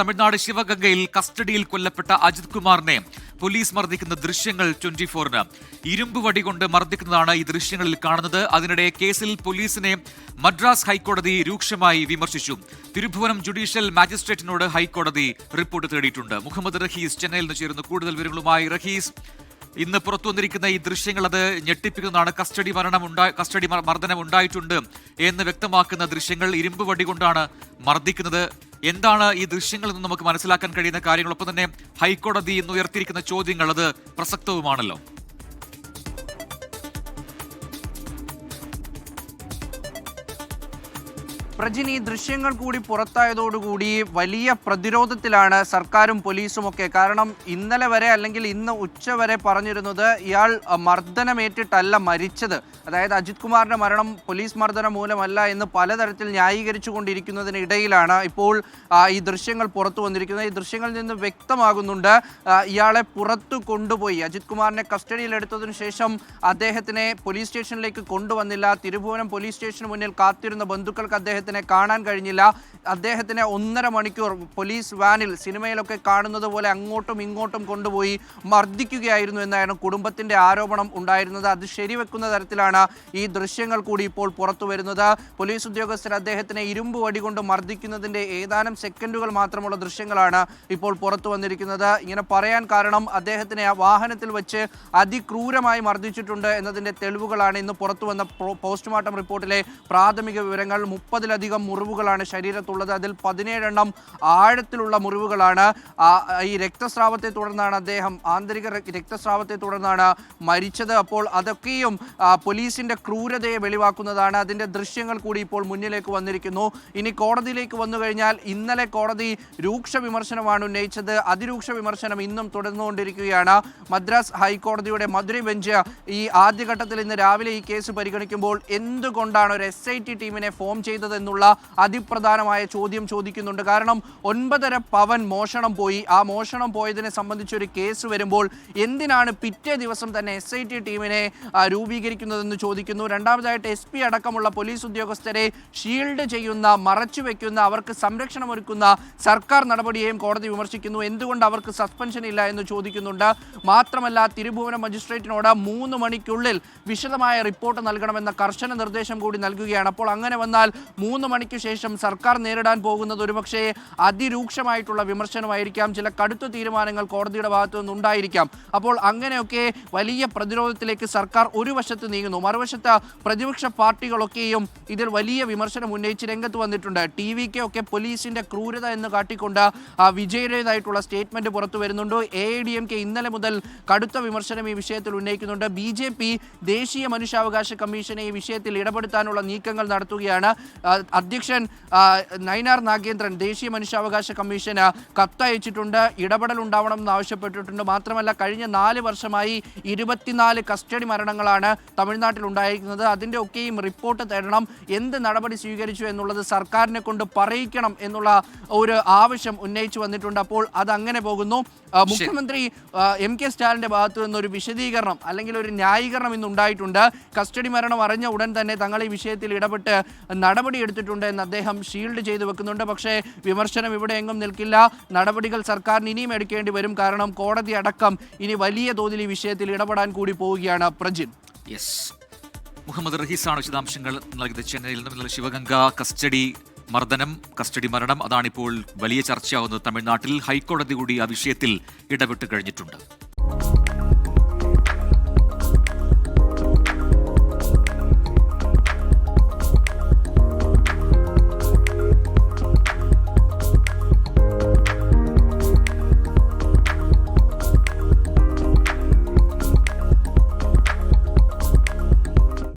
തമിഴ്നാട് ശിവഗംഗയിൽ കസ്റ്റഡിയിൽ കൊല്ലപ്പെട്ട അജിത് കുമാറിനെ പോലീസ് മർദ്ദിക്കുന്ന ദൃശ്യങ്ങൾ ട്വന്റി ഫോറിന് ഇരുമ്പ് വടി കൊണ്ട് മർദ്ദിക്കുന്നതാണ് ഈ ദൃശ്യങ്ങളിൽ കാണുന്നത്. അതിനിടെ കേസിൽ പോലീസിനെ മദ്രാസ് ഹൈക്കോടതി രൂക്ഷമായി വിമർശിച്ചു. തിരുഭുവനം ജുഡീഷ്യൽ മാജിസ്ട്രേറ്റിനോട് ഹൈക്കോടതി റിപ്പോർട്ട് തേടിയിട്ടുണ്ട്. മുഹമ്മദ് റഹീസ് ചെന്നൈയിൽ നിന്ന് ചേരുന്നു. കൂടുതൽ വിവരങ്ങളുമായി റഹീസ്. ഇന്ന് പുറത്തു വന്നിരിക്കുന്ന ഈ ദൃശ്യങ്ങൾ അത് ഞെട്ടിപ്പിക്കുന്നതാണ്. കസ്റ്റഡി മരണം ഉണ്ടായി കസ്റ്റഡി മർദ്ദനം ഉണ്ടായിട്ടുണ്ട് എന്ന് വ്യക്തമാക്കുന്ന ദൃശ്യങ്ങൾ ഇരുമ്പ് വടി കൊണ്ടാണ് മർദ്ദിക്കുന്നത്. എന്താണ് ഈ ദൃശ്യങ്ങളിൽ നിന്ന് നമുക്ക് മനസ്സിലാക്കാൻ കഴിയുന്ന കാര്യങ്ങളൊപ്പം തന്നെ ഹൈക്കോടതി ഇന്ന് ഉയർത്തിയിരിക്കുന്ന ചോദ്യങ്ങൾ അത് പ്രസക്തവുമാണല്ലോ. പ്രജിനി ദൃശ്യങ്ങൾ കൂടി പുറത്തായതോടുകൂടി വലിയ പ്രതിരോധത്തിലാണ് സർക്കാരും പോലീസും ഒക്കെ. കാരണം ഇന്നലെ വരെ അല്ലെങ്കിൽ ഇന്ന് ഉച്ച വരെ പറഞ്ഞിരുന്നത് ഇയാൾ മർദ്ദനമേറ്റിട്ടല്ല മരിച്ചത്. അതായത് അജിത് കുമാറിന്റെ മരണം പോലീസ് മർദ്ദനം മൂലമല്ല എന്ന് പലതരത്തിൽ ന്യായീകരിച്ചു കൊണ്ടിരിക്കുന്നതിനിടയിലാണ് ഇപ്പോൾ ഈ ദൃശ്യങ്ങൾ പുറത്തു വന്നിരിക്കുന്നത്. ഈ ദൃശ്യങ്ങളിൽ നിന്ന് വ്യക്തമാകുന്നുണ്ട് ഇയാളെ പുറത്തു കൊണ്ടുപോയി. അജിത് കുമാറിനെ കസ്റ്റഡിയിലെടുത്തതിനു ശേഷം അദ്ദേഹത്തിനെ പോലീസ് സ്റ്റേഷനിലേക്ക് കൊണ്ടുവന്നില്ല. തിരുഭുവനം പോലീസ് സ്റ്റേഷന് മുന്നിൽ കാത്തിരുന്ന ബന്ധുക്കൾക്ക് അദ്ദേഹത്തിനെ കാണാൻ കഴിഞ്ഞില്ല. അദ്ദേഹത്തിനെ ഒന്നര മണിക്കൂർ പോലീസ് വാനിൽ സിനിമയിലൊക്കെ കാണുന്നത് പോലെ അങ്ങോട്ടും ഇങ്ങോട്ടും കൊണ്ടുപോയി മർദ്ദിക്കുകയായിരുന്നു എന്നായിരുന്നു കുടുംബത്തിന്റെ ആരോപണം ഉണ്ടായിരുന്നത്. അത് ശരിവെക്കുന്ന തരത്തിലാണ് ഈ ദൃശ്യങ്ങൾ കൂടി ഇപ്പോൾ പുറത്തു വരുന്നത്. പോലീസ് ഉദ്യോഗസ്ഥർ അദ്ദേഹത്തിനെ ഇരുമ്പ് വടി കൊണ്ട് മർദ്ദിക്കുന്നതിന്റെ ഏതാനും സെക്കൻഡുകൾ മാത്രമുള്ള ദൃശ്യങ്ങളാണ് ഇപ്പോൾ പുറത്തു വന്നിരിക്കുന്നത്. ഇങ്ങനെ പറയാൻ കാരണം അദ്ദേഹത്തിനെ ആ വാഹനത്തിൽ വെച്ച് അതിക്രൂരമായി മർദ്ദിച്ചിട്ടുണ്ട് എന്നതിന്റെ തെളിവുകളാണ് ഇന്ന് പുറത്തു വന്ന പോസ്റ്റ്മോർട്ടം റിപ്പോർട്ടിലെ പ്രാഥമിക വിവരങ്ങൾ. മുപ്പതിലധികം മുറിവുകളാണ് ശരീരത്തുള്ളത്. അതിൽ പതിനേഴെണ്ണം ആഴത്തിലുള്ള മുറിവുകളാണ്. ഈ രക്തസ്രാവത്തെ തുടർന്നാണ് അദ്ദേഹം ആന്തരിക രക്തസ്രാവത്തെ തുടർന്നാണ് മരിച്ചത്. അപ്പോൾ അതൊക്കെയും പോലീസിന്റെ ക്രൂരതയെ വെളിവാക്കുന്നതാണ്. അതിന്റെ ദൃശ്യങ്ങൾ കൂടി ഇപ്പോൾ മുന്നിലേക്ക് വന്നിരിക്കുന്നു. ഇനി കോടതിയിലേക്ക് വന്നു കഴിഞ്ഞാൽ ഇന്നലെ കോടതി രൂക്ഷ വിമർശനമാണ് ഉന്നയിച്ചത്. അതിരൂക്ഷ വിമർശനം ഇന്നും തുടർന്നുകൊണ്ടിരിക്കുകയാണ്. മദ്രാസ് ഹൈക്കോടതിയുടെ മധുരൈ ബെഞ്ച് ഈ ആദ്യഘട്ടത്തിൽ ഇന്ന് രാവിലെ ഈ കേസ് പരിഗണിക്കുമ്പോൾ എന്തുകൊണ്ടാണ് ഒരു എസ് ഐ ടി ടീമിനെ ഫോം ചെയ്തതെന്നുള്ള അതിപ്രധാനമായ ചോദ്യം ചോദിക്കുന്നുണ്ട്. കാരണം ഒൻപതര പവൻ മോഷണം പോയി. ആ മോഷണം പോയതിനെ സംബന്ധിച്ചൊരു കേസ് വരുമ്പോൾ എന്തിനാണ് പിറ്റേ ദിവസം തന്നെ എസ് ഐ ടി ടീമിനെ രൂപീകരിക്കുന്നതെന്ന് ചോദിക്കുന്നു. രണ്ടാമതായിട്ട് എസ് പി അടക്കമുള്ള പോലീസ് ഉദ്യോഗസ്ഥരെ ഷീൽഡ് ചെയ്യുന്ന മറച്ചു വെക്കുന്ന അവർക്ക് സംരക്ഷണം ഒരുക്കുന്ന സർക്കാർ നടപടിയെയും കോടതി വിമർശിക്കുന്നു. എന്തുകൊണ്ട് അവർക്ക് സസ്പെൻഷൻ ഇല്ല എന്ന് ചോദിക്കുന്നുണ്ട്. മാത്രമല്ല തിരുഭുവനം മജിസ്ട്രേറ്റിനോട് മൂന്ന് മണിക്കുള്ളിൽ വിശദമായ റിപ്പോർട്ട് നൽകണമെന്ന കർശന നിർദ്ദേശം കൂടി നൽകുകയാണ്. അപ്പോൾ അങ്ങനെ വന്നാൽ മൂന്ന് മണിക്ക് ശേഷം സർക്കാർ നേരിടാൻ പോകുന്നത് ഒരുപക്ഷേ അതിരൂക്ഷമായിട്ടുള്ള വിമർശനമായിരിക്കാം. ചില കടുത്ത തീരുമാനങ്ങൾ കോടതിയുടെ ഭാഗത്തു നിന്നുണ്ടായിരിക്കാം. അപ്പോൾ അങ്ങനെയൊക്കെ വലിയ പ്രതിരോധത്തിലേക്ക് സർക്കാർ ഒരു വശത്ത് നീങ്ങുന്നു. മറുവശത്ത് പ്രതിപക്ഷ പാർട്ടികളൊക്കെയും ഇതിൽ വലിയ വിമർശനം ഉന്നയിച്ച് രംഗത്ത് വന്നിട്ടുണ്ട്. ടി വിക്ക് ഒക്കെ പോലീസിന്റെ ക്രൂരത എന്ന് കാട്ടിക്കൊണ്ട് വിജയുടേതായിട്ടുള്ള സ്റ്റേറ്റ്മെന്റ് പുറത്തു വരുന്നുണ്ട്. എ ഡി എം കെ ഇന്നലെ മുതൽ കടുത്ത വിമർശനം ഈ വിഷയത്തിൽ ഉന്നയിക്കുന്നുണ്ട്. ബി ജെ പി ദേശീയ മനുഷ്യാവകാശ കമ്മീഷനെ ഈ വിഷയത്തിൽ ഇടപെടുത്താനുള്ള നീക്കങ്ങൾ നടത്തുകയാണ്. അധ്യക്ഷൻ നൈനാർ നാഗേന്ദ്രൻ ദേശീയ മനുഷ്യാവകാശ കമ്മീഷന് കത്തയച്ചിട്ടുണ്ട്. ഇടപെടൽ ഉണ്ടാവണം എന്ന് ആവശ്യപ്പെട്ടിട്ടുണ്ട് മാത്രമല്ല കഴിഞ്ഞ നാല് വർഷമായി ഇരുപത്തിനാല് കസ്റ്റഡി മരണങ്ങളാണ് തമിഴ്നാട്ടിൽ ഉണ്ടായിരിക്കുന്നത്. അതിന്റെ ഒക്കെയും റിപ്പോർട്ട് തേടണം എന്ത് നടപടി സ്വീകരിച്ചു എന്നുള്ളത് സർക്കാരിനെ കൊണ്ട് പറയിക്കണം എന്നുള്ള ഒരു ആവശ്യം ഉന്നയിച്ചു വന്നിട്ടുണ്ട്. അപ്പോൾ അത് അങ്ങനെ പോകുന്നു മുഖ്യമന്ത്രി എം കെ സ്റ്റാലിന്റെ ഭാഗത്തു നിന്നൊരു ഒരു വിശദീകരണം അല്ലെങ്കിൽ ഒരു ന്യായീകരണം ഇന്നുണ്ടായിട്ടുണ്ട്. കസ്റ്റഡി മരണം അറിഞ്ഞ ഉടൻ തന്നെ തങ്ങൾ ഈ വിഷയത്തിൽ ഇടപെട്ട് നടപടി എടുത്തിട്ടുണ്ട് എന്ന് അദ്ദേഹം ഷീൽഡ് ചെയ്തു വെക്കുന്നുണ്ട്. പക്ഷേ വിമർശനം ഇവിടെ എങ്ങും നിൽക്കില്ല. നടപടികൾ സർക്കാരിന് ഇനിയും എടുക്കേണ്ടി വരും. കാരണം കോടതി അടക്കം ഇനി വലിയ തോതിൽ ഈ വിഷയത്തിൽ ഇടപെടാൻ കൂടി പോവുകയാണ് പ്രജിൻ. യെസ് മുഹമ്മദ് റഹീസാണ് വിശദാംശങ്ങൾ നൽകിയത്. ചെന്നൈയിൽ നിന്നും ശിവഗംഗ കസ്റ്റഡി മർദ്ദനം കസ്റ്റഡി മരണം അതാണിപ്പോൾ വലിയ ചർച്ചയാവുന്നത് തമിഴ്നാട്ടിൽ. ഹൈക്കോടതി കൂടി ആ വിഷയത്തിൽ ഇടപെട്ട് കഴിഞ്ഞിട്ടുണ്ട്.